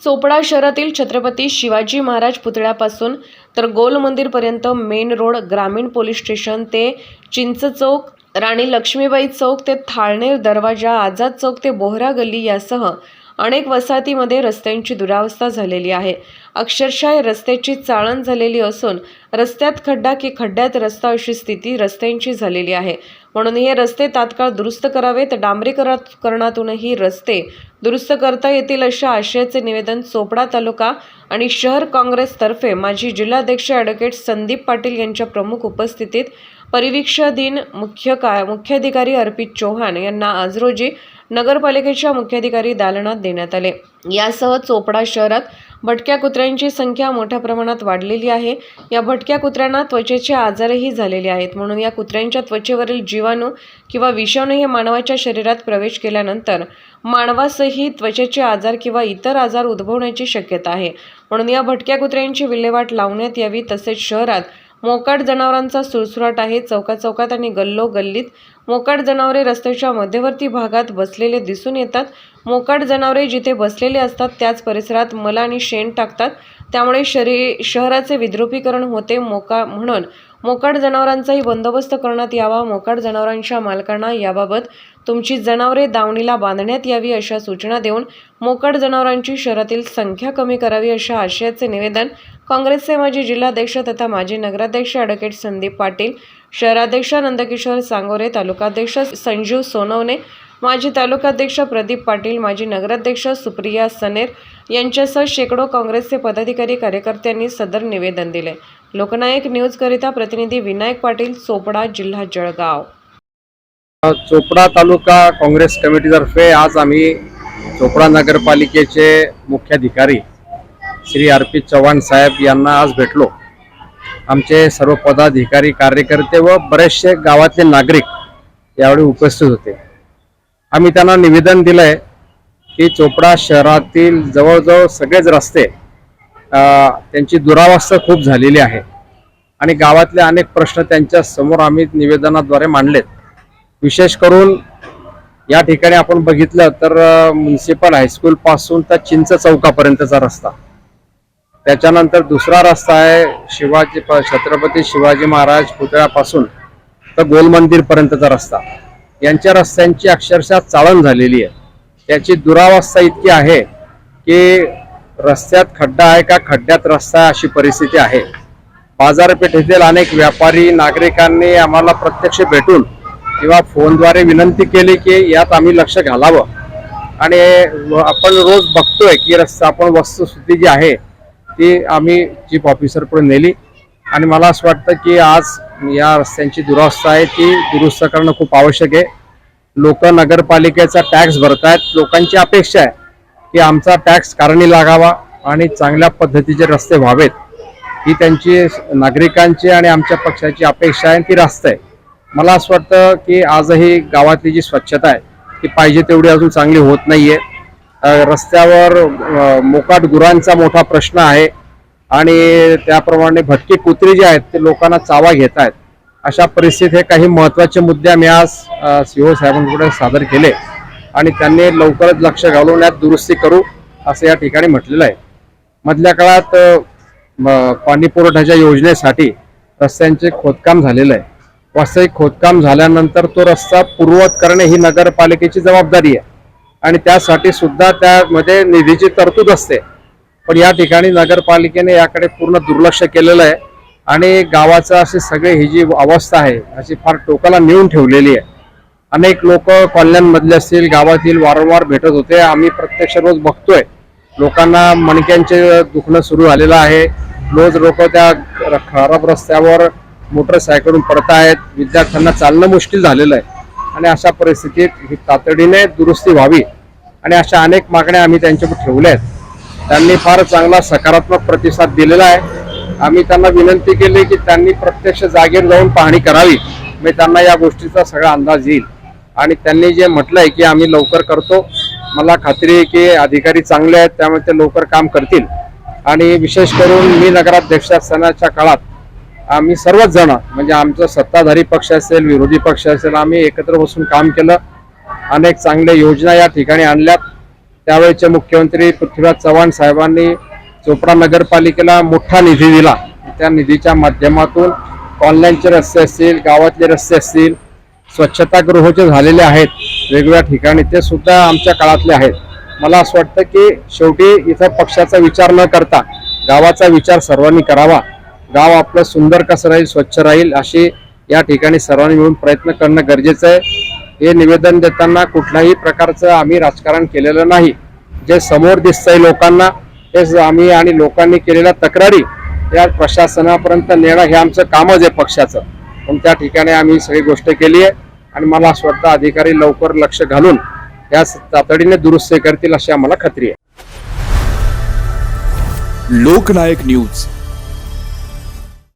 चोपडा शहरातील छत्रपती शिवाजी महाराज पुतळ्यापासून तर गोल मंदिरपर्यंत मेन रोड ग्रामीण पोलीस स्टेशन ते चिंच चौक राणी लक्ष्मीबाई चौक ते थाळनेर दरवाजा आझाद चौक ते बोहरा गल्ली यासह अनेक वसाहतीमध्ये रस्त्यांची दुरावस्था झालेली आहे. अक्षरशः रस्त्याची चाळण झालेली असून रस्त्यात खड्डा की खड्ड्यात रस्ता अशी स्थिती रस्त्यांची झालेली आहे. म्हणून हे रस्ते तात्काळ दुरुस्त करावेत. डांबरीकरणातूनही रस्ते दुरुस्त करता येतील अशा आशयाचे निवेदन चोपडा तालुका आणि शहर काँग्रेसतर्फे माजी जिल्हाध्यक्ष ॲडव्होकेट संदीप पाटील यांच्या प्रमुख उपस्थितीत परिवीक्षाधीन मुख्य का मुख्याधिकारी अर्पित चौहान यांना आज रोजी नगरपालिकेच्या मुख्याधिकारी दालनात देण्यात आले. यासह चोपडा शहरात भटक्या कुत्र्यांची संख्या मोठ्या प्रमाणात वाढलेली आहे. या भटक्या कुत्र्यांना त्वचेचे आजारही झालेले आहेत. म्हणून या कुत्र्यांच्या त्वचेवरील जीवाणू किंवा विषाणू हे मानवाच्या शरीरात प्रवेश केल्यानंतर मानवासही त्वचेचे आजार किंवा इतर आजार उद्भवण्याची शक्यता आहे. म्हणून या भटक्या कुत्र्यांची विल्हेवाट लावण्यात यावी तसेच शहरात मोकाट जनावरांचा सुळसुळाट आहे. चौका चौकात आणि गल्लो गल्लीत मोकाट जनावरे रस्त्याच्या मध्यवर्ती भागात बसलेले दिसून येतात. मोकाट जनावरे जिथे बसलेले असतात त्याच परिसरात मल आणि शेण टाकतात. त्यामुळे शरी शहराचे विद्रुपीकरण होते मोका म्हणून मोकाट जनावरांचाही बंदोबस्त करण्यात यावा. मोकाट जनावरांच्या मालकांना याबाबत तुमची जनावरे दावणीला बांधण्यात यावी अशा सूचना देऊन मोकाट जनावरांची शहरातील संख्या कमी करावी अशा आशयाचे निवेदन काँग्रेसचे माजी जिल्हाध्यक्ष तथा माजी नगराध्यक्ष ॲडव्होकेट संदीप पाटील शहराध्यक्ष नंदकिशोर सांगोरे तालुकाध्यक्ष संजीव सोनवणे माजी तालुकाध्यक्ष प्रदीप पाटील माजी नगराध्यक्ष सुप्रिया सनेर यांच्यासह शेकडो काँग्रेसचे पदाधिकारी कार्यकर्त्यांनी सदर निवेदन दिले. लोकनायक न्यूजकरिता प्रतिनिधी विनायक पाटील चोपडा जिल्हा जळगाव. चोपडा तालुका काँग्रेस कमिटीतर्फे आज आम्ही चोपडा नगरपालिकेचे मुख्याधिकारी श्री अर्पित चव्हाण साहेब यांना आज भेटलो. आमचे सर्व पदाधिकारी कार्यकर्ते व बरेचसे गावातले नागरिक यावेळी उपस्थित होते. आम्ही त्यांना निवेदन दिलंय की चोपडा शहरातील जवळजवळ सगळेच रस्ते त्यांची दुरावस्था खूप झालेली आहे आणि गावातले अनेक प्रश्न त्यांच्यासमोर आम्ही निवेदनाद्वारे मांडलेत. विशेष करून या ठिकाणी आपण बघितलं तर म्युन्सिपल हायस्कूल पासून तर चिंच चौकापर्यंतचा रस्ता. त्याच्यानंतर दुसरा रस्ता आहे शिवाजी प- छत्रपती शिवाजी महाराज पुतळ्यापासून तर गोल मंदिरपर्यंतचा रस्ता. यांच्या रस्त्यांची अक्षरशः चाळण झालेली आहे. त्याची दुरावस्था इतकी आहे की रस्त्यात खड्डा आहे का खड्ड्यात रस्ता आहे अशी परिस्थिती आहे. बाजारपेठेतील अनेक व्यापारी नागरिकांनी आम्हाला प्रत्यक्ष भेटून किंवा फोनद्वारे विनंती केली की यात आम्ही लक्ष घालावं. आणि आपण रोज बघतोय की रस्ता आपण वस्तुस्थिती जी आहे ती आम्ही चीफ ऑफिसर नेली. आणि मला असं वाटतं की आज या रस्त्यांची दुरावस्था आहे ती दुरुस्त करणं खूप आवश्यक आहे. लोक नगरपालिकेचा टॅक्स भरतायत लोकांची अपेक्षा आहे की आमचा टॅक्स कारणी लागावा आणि चांगल्या पद्धतीचे रस्ते व्हावेत. ही त्यांची नागरिकांची आणि आमच्या पक्षाची अपेक्षा आहे ती रास्त आहे. मला असं वाटतं की आजही गावातली जी स्वच्छता आहे ती पाहिजे तेवढी अजून चांगली होत नाही आहे रस्त्यावर मोकाट गुरांचा मोठा प्रश्न आहे. आणि त्याप्रमाणे भटकी कुत्री जे आहेत ते लोकांना चावा घेत आहेत. अशा परिस्थितीत हे काही महत्त्वाचे मुद्दे आम्ही आज सीओ साहेबांकडे सादर केले. आणि त्यांनी लवकरच लक्ष घालून यात दुरुस्ती करू असं या ठिकाणी म्हटलेलं आहे. मधल्या काळात पाणीपुरवठ्याच्या पाणी पुरवठ्याच्या योजनेसाठी रस्त्यांचे खोदकाम झालेलं आहे. वास्तविक खोदकाम झाल्यानंतर तो रस्ता पूर्ववत करणे ही नगरपालिकेची जबाबदारी आहे. आणि त्यासाठी सुद्धा त्यामध्ये निधीची तरतूद असते. पण या ठिकाणी नगरपालिकेने याकडे पूर्ण दुर्लक्ष केलेलं आहे. आणि गावाचं अशी सगळी ही जी अवस्था आहे अशी फार टोकाला नेऊन ठेवलेली आहे. अनेक लोक कॉलन्यांमधले असतील गावातील वारंवार भेटत होते. आम्ही प्रत्यक्ष रोज बघतोय. लोकांना मणक्यांचे दुखणं सुरू झालेलं आहे. रोज लोक त्या खराब रस्त्यावर मोटरसायकलून पडत आहेत विद्यार्थ्यांना चालणं मुश्किल झालेलं आहे. आणि अशा परिस्थितीत ही तातडीने दुरुस्ती व्हावी आणि अशा अनेक मागण्या आम्ही त्यांच्याकडे ठेवल्या आहेत. त्यांनी फार चांगला सकारात्मक प्रतिसाद दिलेला आहे. आम्ही त्यांना विनंती केली की त्यांनी प्रत्यक्ष जागेवर जाऊन पाहणी करावी. मी त्यांना या गोष्टीचा सगळा अंदाज येईल. आणि त्यांनी जे म्हटलंय की आम्ही लवकर करतो मला खात्री आहे की अधिकारी चांगले आहेत त्यामुळे ते लवकर काम करतील. आणि विशेष करून मी नगराध्यक्ष असतानाच्या काळात आम्ही सर्वच जण म्हणजे आमचं सत्ताधारी पक्ष असेल विरोधी पक्ष असेल आम्ही एकत्र बसून काम केलं. अनेक चांगल्या योजना या ठिकाणी आणल्यात. त्यावेळेचे मुख्यमंत्री पृथ्वीराज चव्हाण साहेबांनी चोपडा नगरपालिकेला मोठा निधी दिला. त्या निधीच्या माध्यमातून ऑनलाईनचे रस्ते असतील गावातले रस्ते असतील स्वच्छतागृह जे झालेले आहेत. वेगवेगळ्या ठिकाणी ते सुद्धा आमच्या काळातले आहेत. मला असं वाटतं की शेवटी इथं पक्षाचा विचार न करता गावाचा विचार सर्वांनी करावा. गाव आपलं सुंदर कसं राहील स्वच्छ राहील अशी या ठिकाणी सर्वांनी मिळून प्रयत्न करणं गरजेचं आहे. हे निवेदन देताना कुठल्याही प्रकारचं आम्ही राजकारण केलेलं नाही. जे समोर दिसतंय लोकांना तेच आम्ही आणि लोकांनी केलेल्या तक्रारी या प्रशासनापर्यंत नेणं हे आमचं कामच आहे पक्षाचं. पण त्या ठिकाणी आम्ही सगळी गोष्ट केली आहे आणि मला असं वाटतं अधिकारी लवकर लक्ष घालून या तातडीने दुरुस्ती करतील अशी आम्हाला खात्री आहे. लोकनायक न्यूज.